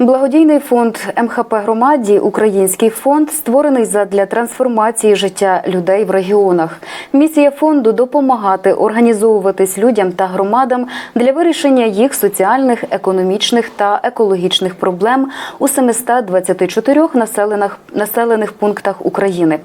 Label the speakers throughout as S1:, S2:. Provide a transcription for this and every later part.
S1: Благодійний фонд МХП громаді Український фонд створений задля трансформації життя людей в регіонах. Місія фонду допомагати організовуватись людям та громадам для вирішення їх соціальних, економічних та екологічних проблем у 724 населених, населених пунктах України.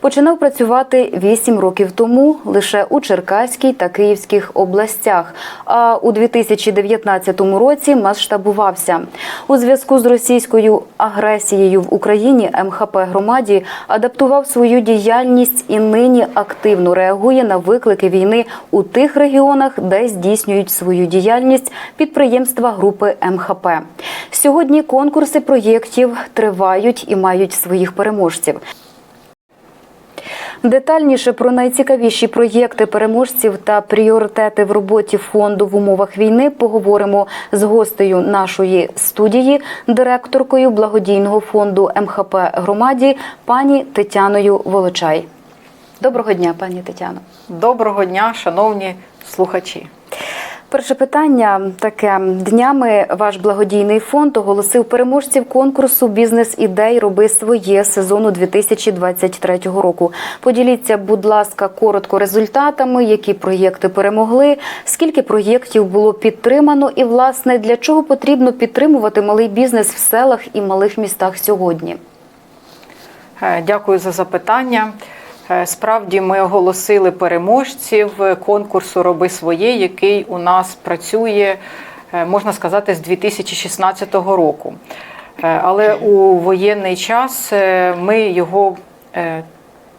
S1: Починав працювати 8 років тому лише у Черкаській та Київських областях. А у 2019 році масштабувався у зв'язку з російською агресією в Україні. МХП громаді адаптував свою діяльність і нині активно реагує на виклики війни у тих регіонах, де здійснюють свою діяльність підприємства групи МХП. Сьогодні конкурси проєктів тривають і мають своїх переможців. Детальніше про найцікавіші проєкти переможців та пріоритети в роботі фонду в умовах війни поговоримо з гостею нашої студії, директоркою благодійного фонду МХП громаді пані Тетяною Волочай. Доброго дня, пані Тетяно.
S2: Доброго дня, шановні слухачі.
S1: Перше питання таке днями. Ваш благодійний фонд оголосив переможців конкурсу Бізнес-ідей роби своє сезону 2023 року. Поділіться, будь ласка, коротко результатами, які проєкти перемогли, скільки проєктів було підтримано, і власне для чого потрібно підтримувати малий бізнес в селах і малих містах сьогодні.
S2: Е, Дякую за запитання. Е, Справді ми оголосили переможців конкурсу Роби своє, який у нас працює, е, можна сказати, з 2016 року. Е, Але у воєнний час е, ми його е,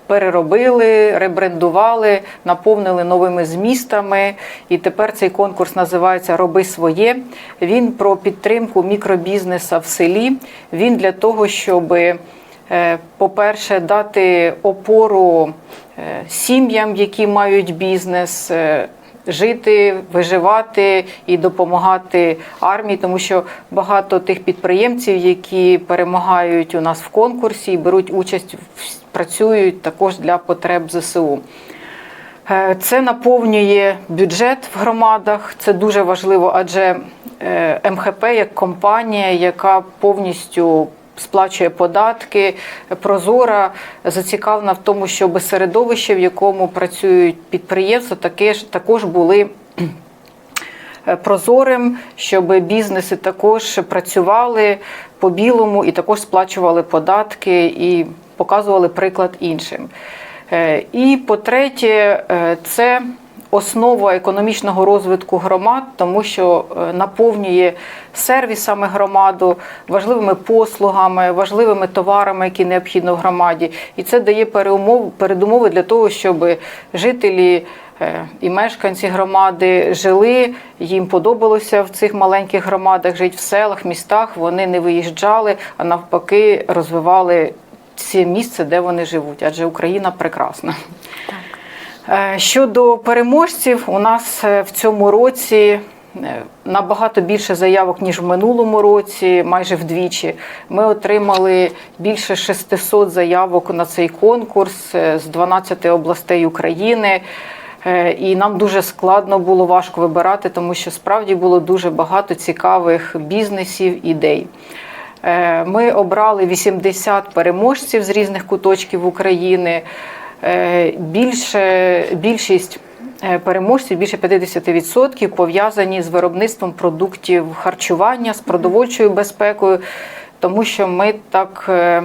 S2: переробили, ребрендували, наповнили новими змістами. І тепер цей конкурс називається Роби своє. Він про підтримку мікробізнеса в селі. Він для того, щоб, е, по-перше, дати опору е, сім'ям, які мають бізнес. е, Жити, виживати і допомагати армії, тому що багато тих підприємців, які перемагають у нас в конкурсі і беруть участь, працюють також для потреб ЗСУ. Е, Це наповнює бюджет в громадах. Це дуже важливо, адже е, МХП як компанія, яка повністю сплачує податки, прозора, зацікавлена в тому, щоб середовище, в якому працюють підприємства, таке ж також були. Прозорим, щоб бізнеси також працювали по білому і також сплачували податки і показували приклад іншим. Е, І по-третє, е, це основа економічного розвитку громад, тому що е, наповнює сервісами громаду, важливими послугами, важливими товарами, які необхідно в громаді. І це дає передумови для того, щоб жителі. е, І мешканці громади жили, їм подобалося в цих маленьких громадах жити в селах, містах. Вони не виїжджали, а навпаки, розвивали це місце, де вони живуть, адже Україна прекрасна. Е, Щодо переможців, у нас е, в цьому році е, набагато більше заявок, ніж в минулому році, майже вдвічі. Ми отримали більше 600 заявок на цей конкурс з 12 областей України. І нам дуже складно було важко вибирати, тому що справді було дуже багато цікавих бізнесів, ідей. Ми обрали 80 переможців з різних куточків України. Е, Більше, більшість е, переможців, більше 50% пов'язані з виробництвом продуктів харчування, з продовольчою безпекою, тому що ми так. е,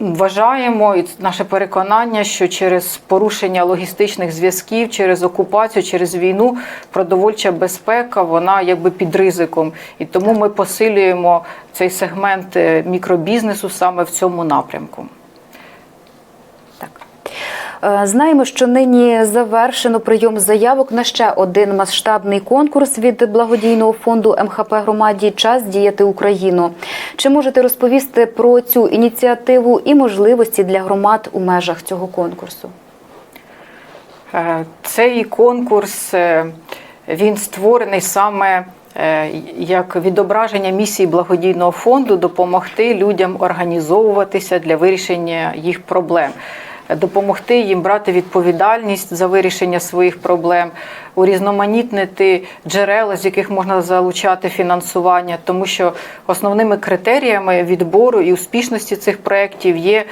S2: Вважаємо і наше переконання, що через порушення логістичних зв'язків, через окупацію, через війну продовольча безпека вона якби під ризиком. І тому ми посилюємо цей сегмент мікробізнесу саме в цьому напрямку.
S1: Е, Знаємо, що нині завершено прийом заявок на ще один масштабний конкурс від благодійного фонду МХП громаді Час діяти Україну. Чи можете розповісти про цю ініціативу і можливості для громад у межах цього конкурсу?
S2: Е, Цей конкурс е, він створений саме як відображення місії благодійного фонду допомогти людям організовуватися для вирішення їх проблем. Допомогти їм брати відповідальність за вирішення своїх проблем, урізноманітнити джерела, з яких можна залучати фінансування, тому що основними критеріями відбору і успішності цих проєктів є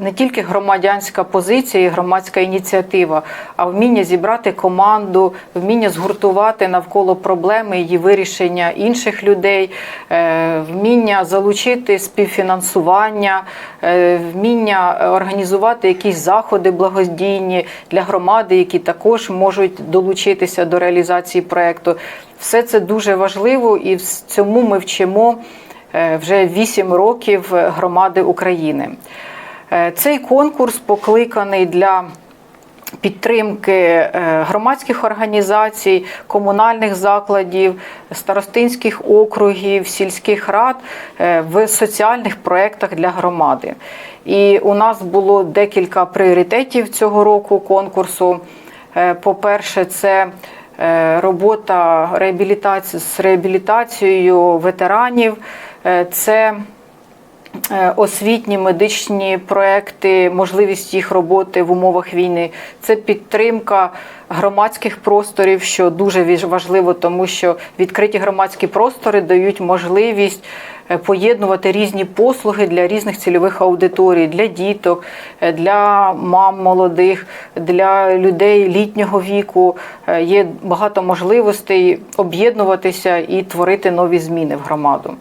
S2: не тільки громадянська позиція і громадська ініціатива, а вміння зібрати команду, вміння згуртувати навколо проблеми її вирішення інших людей, е, вміння залучити співфінансування, е, вміння організувати якісь заходи благодійні для громади, які також можуть долучитися до реалізації проєкту. Все це дуже важливо, і в цьому ми вчимо е, вже 8 років громади України. Е, Цей конкурс покликаний для підтримки е, громадських організацій, комунальних закладів, старостинських округів, сільських рад е, в соціальних проєктах для громади. І у нас було декілька пріоритетів цього року конкурсу. По-перше, це робота реабілітації з реабілітацією ветеранів. Це освітні медичні проекти, можливість їх роботи в умовах війни. Це підтримка громадських просторів, що дуже важливо, тому що відкриті громадські простори дають можливість е, поєднувати різні послуги для різних цільових аудиторій, для діток, е, для мам молодих, для людей літнього віку. Е, Є багато можливостей об'єднуватися і творити нові зміни в громаду.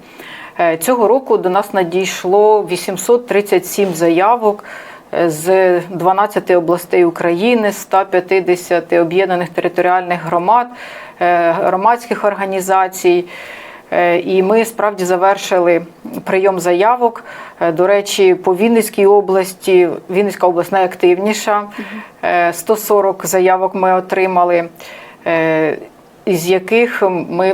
S2: Е, Цього року до нас надійшло 837 заявок е, з 12 областей України, 150 об'єднаних територіальних громад, е, громадських організацій. І ми справді завершили прийом заявок. До речі, по Вінницькій області, Вінницька область найактивніша. Е, 140 заявок ми отримали, із яких ми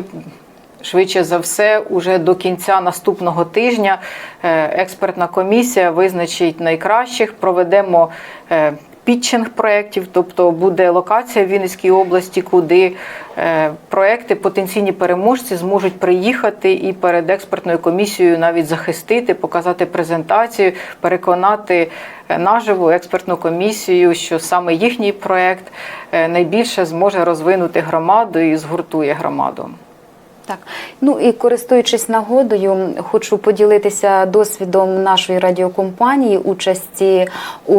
S2: Швидше за все, уже до кінця наступного тижня е, експертна комісія визначить найкращих. Проведемо е, пітчинг проєктів, тобто буде локація в Вінницькій області, куди е, проекти, потенційні переможці зможуть приїхати і перед експертною комісією навіть захистити, показати презентацію, переконати наживу експертну комісію, що саме їхній проект найбільше зможе розвинути громаду і згуртує громаду.
S1: Так, ну і користуючись нагодою, хочу поділитися досвідом нашої радіокомпанії участі у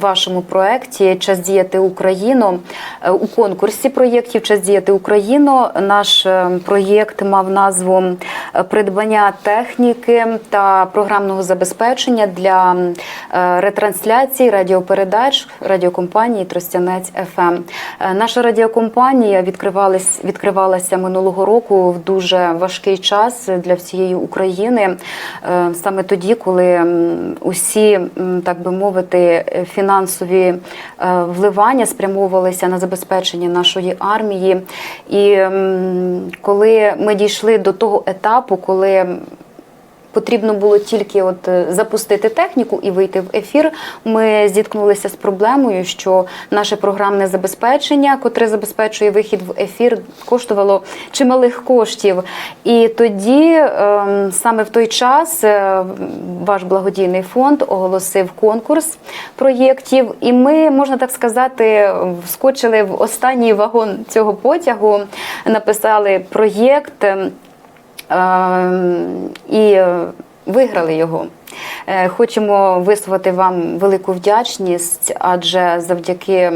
S1: вашому проєкті Час діяти Україну Е, у конкурсі проєктів Час діяти Україну. Наш е, проєкт мав назву придбання техніки та програмного забезпечення для е, ретрансляції радіопередач радіокомпанії Тростянець ФМ. Е, Наша радіокомпанія відкривалась, відкривалася минулого року в дуже важкий час для всієї України. Е, Саме тоді, коли усі, так би мовити, фінансові е, вливання спрямовувалися на забезпечення нашої армії. І коли ми дійшли до того етапу, коли Потрібно було тільки от е, запустити техніку і вийти в ефір. Ми зіткнулися з проблемою, що наше програмне забезпечення, котре забезпечує вихід в ефір, коштувало чималих коштів. І тоді, ем, саме в той час, е, ваш благодійний фонд оголосив конкурс проєктів, і ми, можна так сказати, вскочили в останній вагон цього потягу, написали проєкт. Ем, Ем, і е, виграли його. Е, Хочемо висловити вам велику вдячність, адже завдяки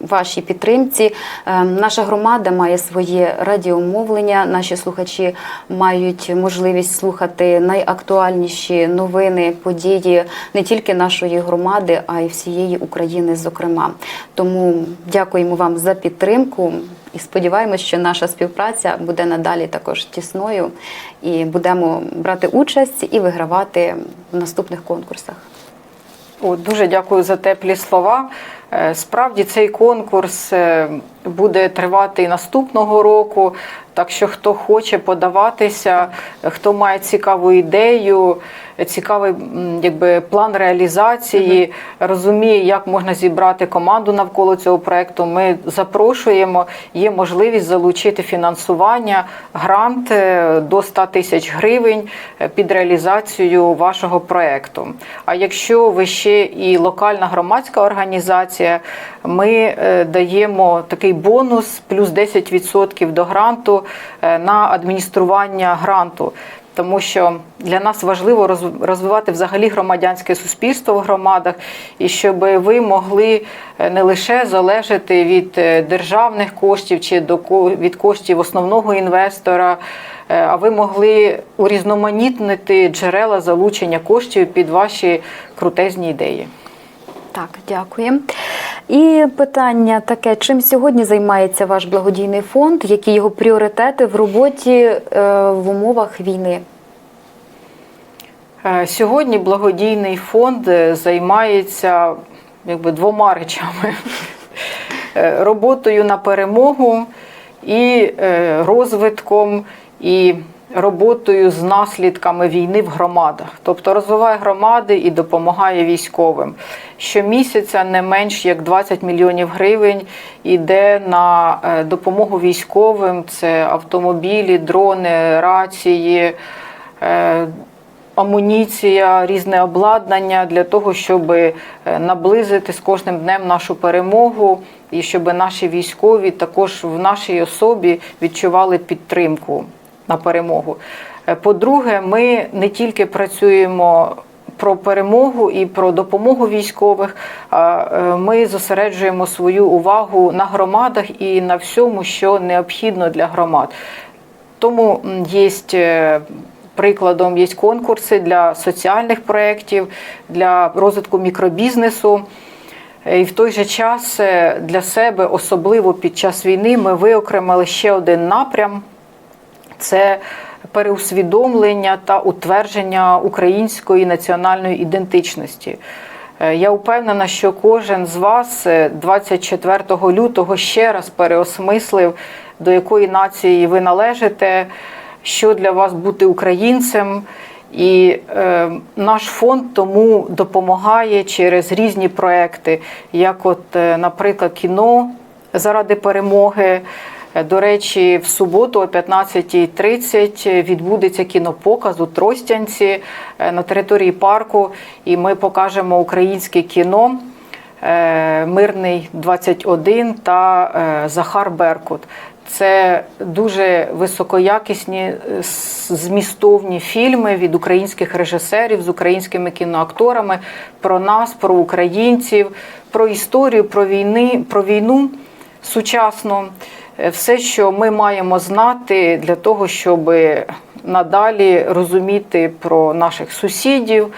S1: вашій підтримці е, наша громада має своє радіомовлення. Наші слухачі мають можливість слухати найактуальніші новини, події не тільки нашої громади, а й всієї України. Зокрема, тому дякуємо вам за підтримку. І сподіваємось, що наша співпраця буде надалі також тісною, і будемо брати участь і вигравати в наступних конкурсах.
S2: О, дуже дякую за теплі слова. Е, Справді цей конкурс е, буде тривати і наступного року. Так що хто хоче подаватися, хто має цікаву ідею, цікавий якби, план реалізації, розуміє, як можна зібрати команду навколо цього проекту. Ми запрошуємо. Є можливість залучити фінансування, грант е, до 100 тисяч гривень е, під реалізацію вашого проекту. А якщо ви ще і локальна громадська організація, ми е, даємо такий бонус плюс 10% до гранту е, на адміністрування гранту. Тому що для нас важливо розвивати взагалі громадянське суспільство в громадах, і щоб ви могли е, не лише залежати від е, державних коштів чи від коштів основного інвестора, а ви могли урізноманітнити джерела залучення коштів під ваші крутезні ідеї.
S1: Так, дякую. І питання таке: чим сьогодні займається ваш благодійний фонд? Які його пріоритети в роботі е, в умовах війни?
S2: Е, Сьогодні благодійний фонд е, займається якби двома речами: роботою на перемогу і розвитком і роботою з наслідками війни в громадах, тобто розвиває громади і допомагає військовим. Щомісяця не менш як 20 мільйонів гривень іде на е, допомогу військовим: це автомобілі, дрони, рації. е, амуніція, різне обладнання для того, щоб е, наблизити з кожним днем нашу перемогу, і щоб наші військові також в нашій особі відчували підтримку на перемогу. Е, По-друге, ми не тільки працюємо. Про перемогу і про допомогу військових а е, ми зосереджуємо свою увагу на громадах і на всьому, що необхідно для громад. Тому є прикладом є конкурси для соціальних проєктів, для розвитку мікробізнесу. Е, І в той же час е, для себе, особливо під час війни, ми виокремили ще один напрям це переусвідомлення та утвердження української національної ідентичності. Е, Я впевнена, що кожен з вас е, 24 лютого ще раз переосмислив, до якої нації ви належите, що для вас бути українцем. І е, наш фонд тому допомагає через різні проекти, як, от, е, наприклад, кіно заради перемоги. До речі, в суботу о 15.30 відбудеться кінопоказ у Тростянці е, на території парку, і ми покажемо українське кіно. е, Мирний 21 та е, Захар Беркут. Це дуже високоякісні, змістовні фільми від українських режисерів з українськими кіноакторами про нас, про українців, про історію, про війни, про війну сучасну. Все, що ми маємо знати для того, щоб надалі розуміти про наших сусідів,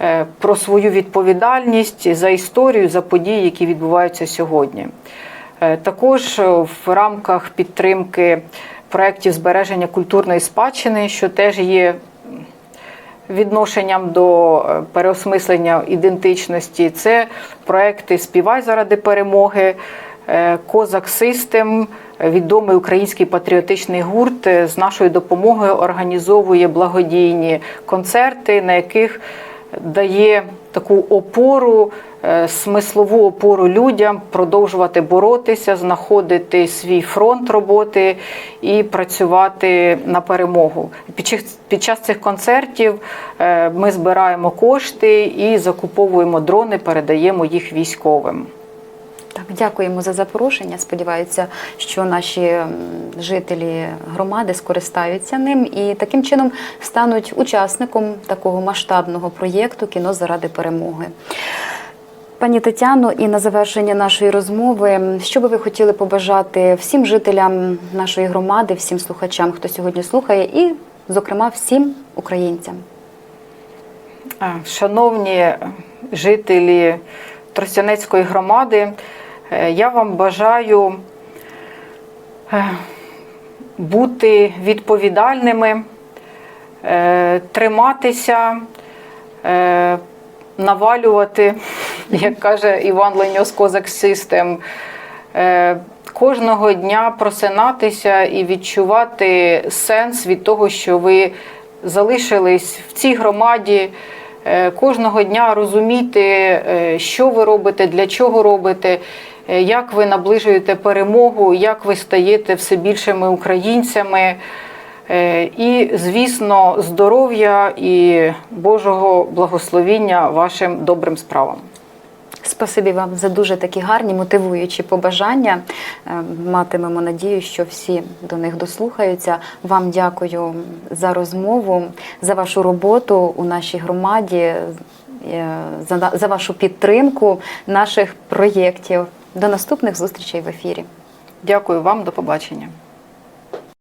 S2: е, про свою відповідальність за історію, за події, які відбуваються сьогодні. Е, Також в рамках підтримки проєктів збереження культурної спадщини, що теж є відношенням до е, переосмислення ідентичності, це проекти Співай заради перемоги, Козак Систем, відомий український патріотичний гурт е, з нашою допомогою організовує благодійні концерти, на яких дає таку опору, е, смислову опору людям продовжувати боротися, знаходити свій фронт роботи і працювати на перемогу. Під час, цих концертів е, ми збираємо кошти і закуповуємо дрони, передаємо їх військовим.
S1: Так, дякуємо за запрошення. Сподіваюся, що наші жителі громади скористаються ним і таким чином стануть учасником такого масштабного проєкту Кіно заради перемоги. Пані Тетяно, і на завершення нашої розмови, що би ви хотіли побажати всім жителям нашої громади, всім слухачам, хто сьогодні слухає, і, зокрема, всім українцям.
S2: Шановні жителі Тростянецької громади, я вам бажаю е, бути відповідальними, е, триматися, е, навалювати, як каже Іван Леньос Козак Систем, е, кожного дня просинатися і відчувати сенс від того, що ви залишились в цій громаді. Е, Кожного дня розуміти, е, що ви робите, для чого робите, е, як ви наближуєте перемогу, як ви стаєте все більшими українцями. Е, І, звісно, здоров'я і Божого благословіння вашим добрим справам.
S1: Спасибі вам за дуже такі гарні мотивуючі побажання. Е, Матимемо надію, що всі до них дослухаються. Вам дякую за розмову, за вашу роботу у нашій громаді, е, за вашу підтримку наших проєктів. До наступних зустрічей в ефірі.
S2: Дякую вам, до побачення.